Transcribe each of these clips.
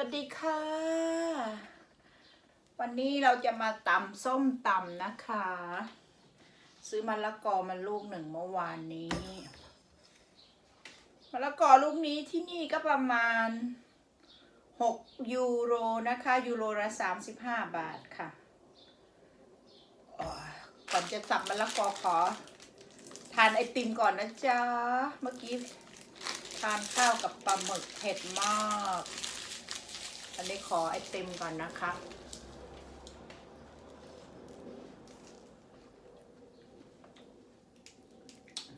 วัสดีค่ะ วันนี้เราจะมาตำส้มตำนะคะ ซื้อมะละกอมาลูกหนึ่งเมื่อวานนี้มะละกอลูกนี้ที่นี่ก็ประมาณหกยูโรนะคะ ยูโรละสามสิบห้าบาทค่ะก่อนจะสับมะละกอขอ ทานไอติมก่อนนะจ๊ะ เมื่อกี้ทานข้าวกับปลาหมึกเผ็ดมาก อันนี้ขอไอติมก่อนนะคะ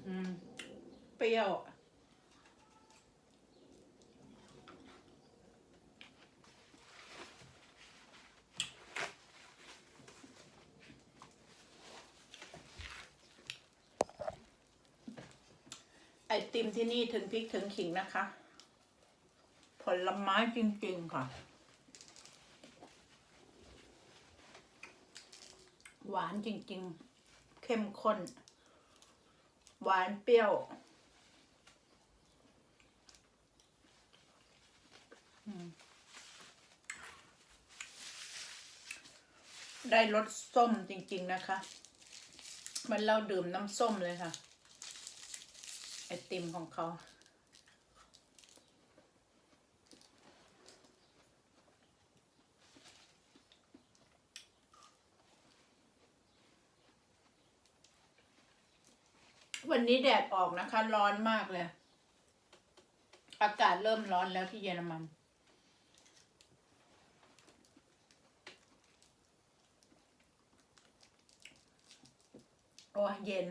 อืม เปรี้ยวไอติมที่นี่ถึงพริกถึงขิงนะคะ ลไม้จริง ๆ ค่ะ หวานจริง ๆ เข้มข้น หวานเปรี้ยวได้รสส้มจริง ๆ นะคะ มันเราดื่มน้ำส้มเลยค่ะ ไอติมของเขา วันนี้แดดออกนะคะ ร้อนมากเลย อากาศเริ่มร้อนแล้วที่เยอรมัน โอ้เย็น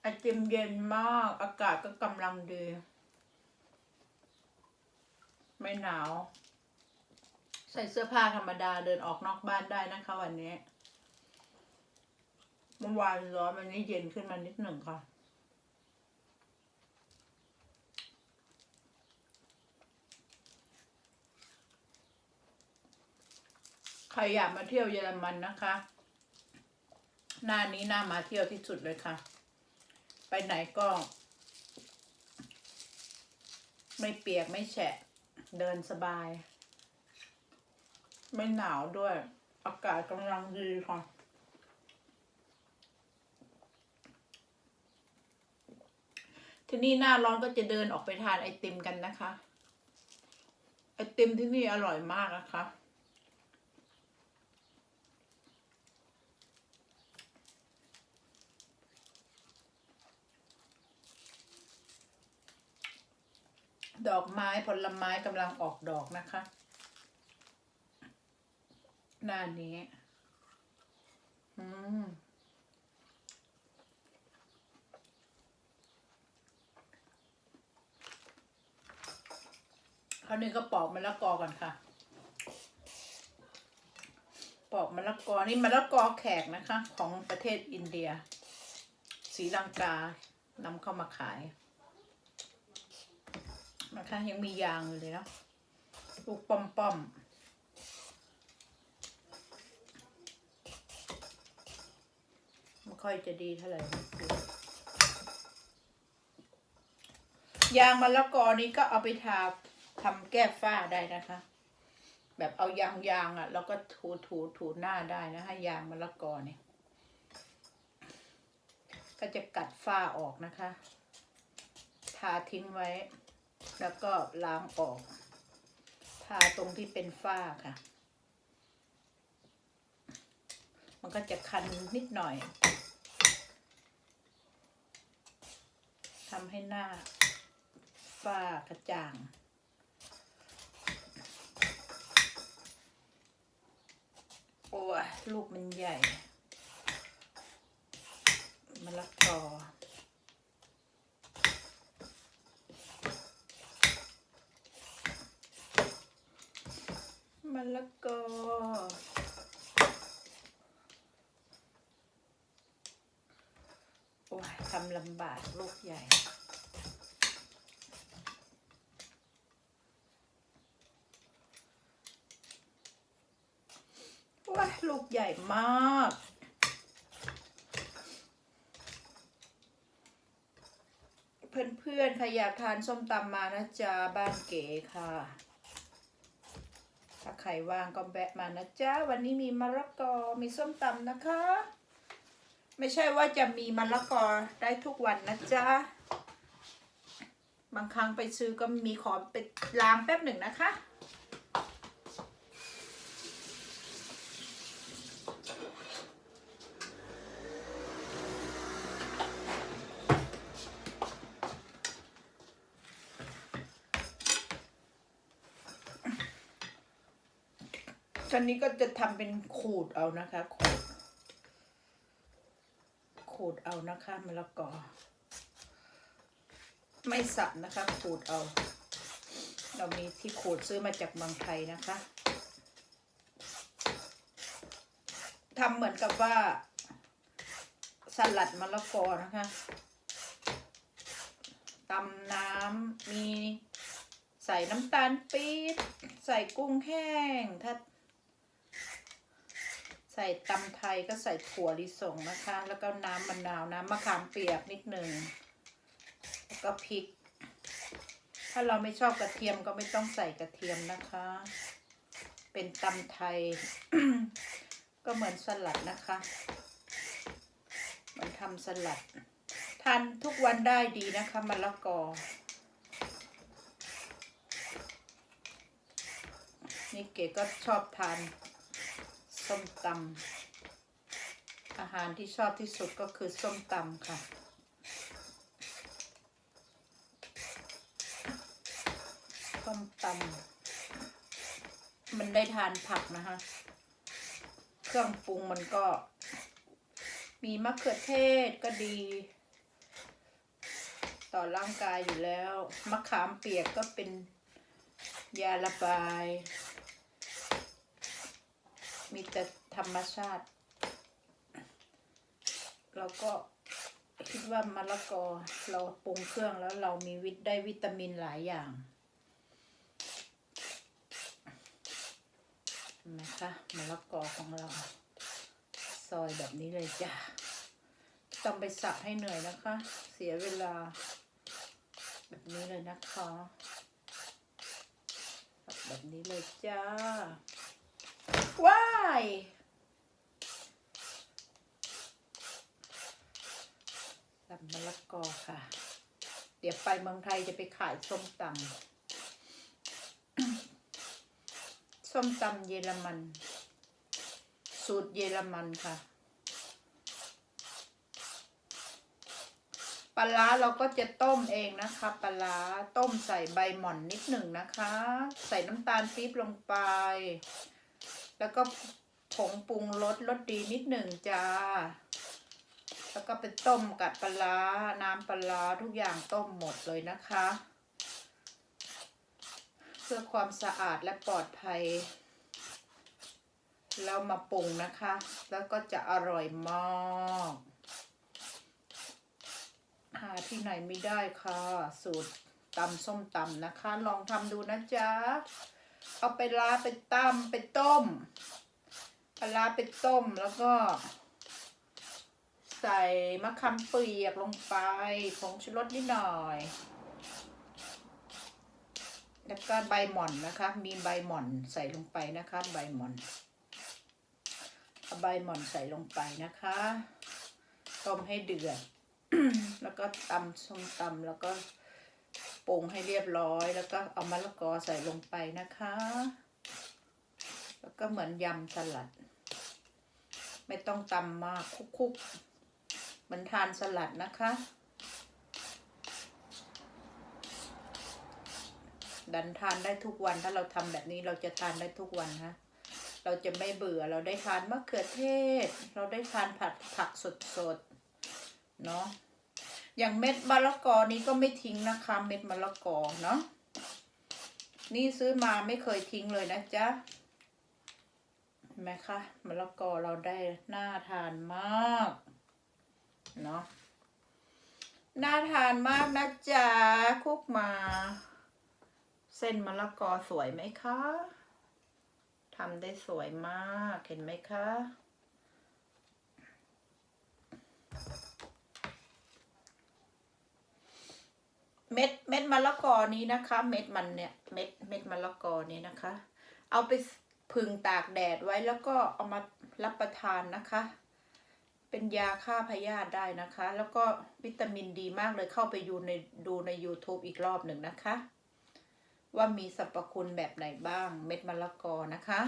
ไอติมเย็นมาก อากาศก็กำลังดี ไม่หนาว ใส่เสื้อผ้าธรรมดาเดินออกนอกบ้านได้นะคะวันนี้ เมื่อวานร้อนวันนี้เย็นขึ้นมานิดหนึ่งค่ะ ใครอยากมาเที่ยวเยอรมันนะคะ หน้านี้น่ามาเที่ยวที่สุดเลยค่ะ ไปไหนก็ ไม่เปียกไม่แฉะ เดินสบาย ไม่หนาวด้วย อากาศกำลังดีค่ะ ที่นี่หน้าร้อนก็จะเดินออกไปทานไอติมกันนะคะ ไอติมที่นี่อร่อยมากนะคะดอกไม้ผลไม้กำลังออกดอกนะคะ หน้านี้ อืม คราวนี้ก็ปอกมะละกอก่อนค่ะ ปอกมะละกอนี่มะละกอแขกนะคะ ของประเทศอินเดียสีลังกานำเข้ามาขายนะคะยังมียางอยู่เลยเนาะลูกป้อมป้อมไม่ค่อยจะดีเท่าไหร่ยางมะละกอนี้ก็เอาไปทา ทำแก้ฝ้าได้นะคะ แบบเอายางยางอะ แล้วก็ถูถูถูหน้าได้นะคะยางมะละกอเนี่ย ก็จะกัดฝ้าออกนะคะ ทาทิ้งไว้ แล้วก็ล้างออก ทาตรงที่เป็นฝ้าค่ะ มันก็จะคันนิดหน่อยทำให้หน้าฝ้ากระจ่าง โอ้ยลูกมันใหญ่มะละกอมะละกอโอ้ยทำลำบากลูกใหญ่ ว้าลูกใหญ่มาก เพื่อนๆใครอยากทานส้มตำมานะจ๊ะบ้านเก๋ค่ะ ถ้าใครว่างก็แวะมานะจ๊ะวันนี้มีมะละกอมีส้มตำนะคะ ไม่ใช่ว่าจะมีมะละกอได้ทุกวันนะจ๊ะบางครั้งไปซื้อก็มีขอไปล้างแป๊บหนึ่งนะคะ ตอนนี้ก็จะทำเป็นขูดเอานะคะ ขูด ขูดเอานะคะมะละกอ ไม่สับนะคะ ขูดเอา เรามีที่ขูดซื้อมาจากเมืองไทยนะคะทำเหมือนกับว่าสลัดมะละกอนะคะตำน้ำมีใส่น้ำตาลปี๊บใส่กุ้งแห้งถ้า ใส่ตำไทยก็ใส่ถั่วลิสงนะคะ แล้วก็น้ำมะนาวน้ำมะขามเปียกนิดหนึ่งแล้วก็พริก ถ้าเราไม่ชอบกระเทียมก็ไม่ต้องใส่กระเทียมนะคะ เป็นตำไทย ก็เหมือนสลัดนะคะมันทำสลัดทานทุกวันได้ดีนะคะมะละกอ นี่เก๋ก็ชอบทาน ส้มตำอาหารที่ชอบที่สุดก็คือส้มตำค่ะ ส้มตำมันได้ทานผักนะคะ เครื่องปรุงมันก็ มีมะเขือเทศก็ดี ต่อร่างกายอยู่แล้ว มะขามเปียกก็เป็นยาระบาย มีแต่ธรรมชาติ เราก็คิดว่ามะละกอเราปรุงเครื่องแล้วเรามีวิตได้วิตามินหลายอย่างเห็นไหมคะมะละกอของเรา ซอยแบบนี้เลยจ้ะต้องไปสับให้เหนื่อยนะคะ เสียเวลา แบบนี้เลยนะคะ แบบนี้เลยจ้า ว้ายสับมะละกอค่ะ เดี๋ยวไปเมืองไทยจะไปขายส้มตำส้มตำเยอรมัน สูตรเยอรมันค่ะปลาเราก็จะต้มเองนะคะปลาร้าต้มใส่ใบหม่อนนิดหนึ่งนะคะ ใส่น้ำตาลปี๊บลงไป แล้วก็ผงปรุงรสรสดีนิดหนึ่งจ้า แล้วก็ไปต้มกับปลาร้าน้ำปลาร้าทุกอย่างต้มหมดเลยนะคะ เพื่อความสะอาดและปลอดภัย เรามาปรุงนะคะ แล้วก็จะอร่อยมากหาที่ไหนไม่ได้ค่ะ สูตรตำส้มตำนะคะ ลองทำดูนะจ๊ะ เอาไปล้าไปตำไปต้มปลาร้าไปต้มแล้วก็ ใส่มะขามเปียกลงไปผงชูรสนิดหน่อย แล้วก็ใบหม่อนนะคะ มีใบหม่อนใส่ลงไปนะคะ ใบหม่อนเอาใบหม่อนใส่ลงไปนะคะต้มให้เดือด แล้วก็ตำส้มตำแล้วก็ ปรุงให้เรียบร้อย แล้วก็เอามะละกอใส่ลงไปนะคะ แล้วก็เหมือนยำสลัด ไม่ต้องตำมากคุกๆเหมือนทานสลัดนะคะ ดันทานได้ทุกวันถ้าเราทำแบบนี้เราจะทานได้ทุกวันฮะเราจะไม่เบื่อเราได้ทานมะเขือเทศ เราได้ทานผัดผักสดๆ เนาะ อย่างเม็ดมะละกอนี้ก็ไม่ทิ้งนะคะ เม็ดมะละกอเนาะนี่ซื้อมาไม่เคยทิ้งเลยนะจ๊ะเห็นไหมคะมะละกอเราได้น่าทานมากเนาะน่าทานมากนะจ๊ะคุกมา เส้นมะละกอสวยไหมคะทำได้สวยมากเห็นไหมคะ เม็ดเม็ดมะละกอนี้นะคะ เม็ดมันเนี่ยเม็ดเม็ดมะละกอนี้นะคะ เอาไปพึ่งตากแดดไว้แล้วก็เอามารับประทานนะคะ เป็นยาฆ่าพยาธิได้นะคะ แล้วก็วิตามินดีมากเลยเข้าไปดูในดูใน YouTube อีกรอบหนึ่งนะคะ ว่ามีสรรพคุณแบบไหนบ้างเม็ดมะละกอนะคะ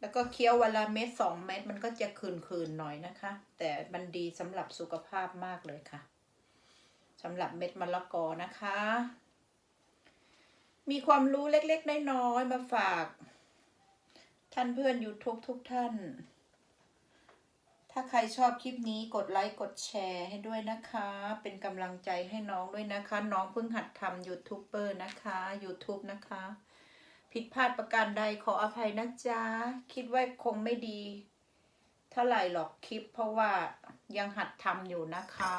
แล้วก็เคี้ยววันละเม็ดสองเม็ดมันก็จะคืนๆหน่อยนะคะ แต่มันดีสำหรับสุขภาพมากเลยค่ะสำหรับเม็ดมะละกอนะคะ มีความรู้เล็กๆน้อยๆมาฝาก ท่านเพื่อน YouTube ทุกท่าน ถ้าใครชอบคลิปนี้กดไลค์กดแชร์ให้ด้วยนะคะ เป็นกำลังใจให้น้องด้วยนะคะ น้องเพิ่งหัดทำยูทูบเบอร์นะคะ YouTube นะคะ ผิดพลาดประการใดขออภัยนะจ๊ะ คิดว่าคงไม่ดี เท่าไหร่หรอกคลิป เพราะว่ายังหัดทำอยู่นะคะ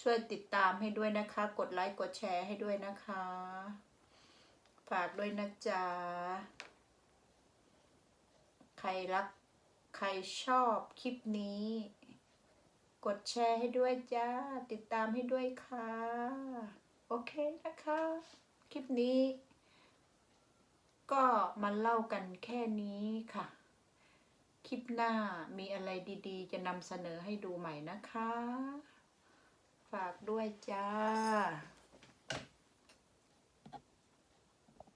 ช่วยติดตามให้ด้วยนะคะ กดไลค์กดแชร์ให้ด้วยนะคะ ฝากด้วยนะจ๊ะ ใครรัก ใครชอบคลิปนี้ กดแชร์ให้ด้วยจ้า ติดตามให้ด้วยค่ะ โอเคนะคะ คลิปนี้ ก็มาเล่ากันแค่นี้ค่ะ คลิปหน้ามีอะไรดีๆ จะนำเสนอให้ดูใหม่นะคะ ฝากด้วยจ้า